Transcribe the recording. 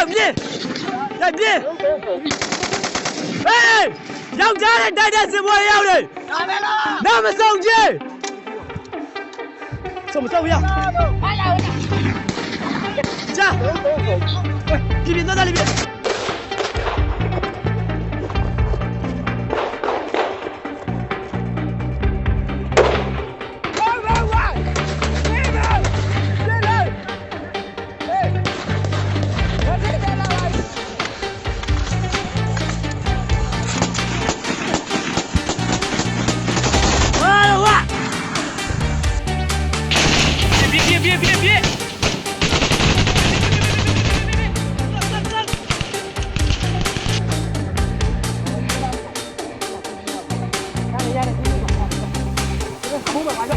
兄弟，兄弟，哎，杨家这儿大是要的，那么兄去，怎么要不要？加，喂，这边都在这边。别别别！别别别别别别别别！站站站！看人家的机动步枪，这个三百发的。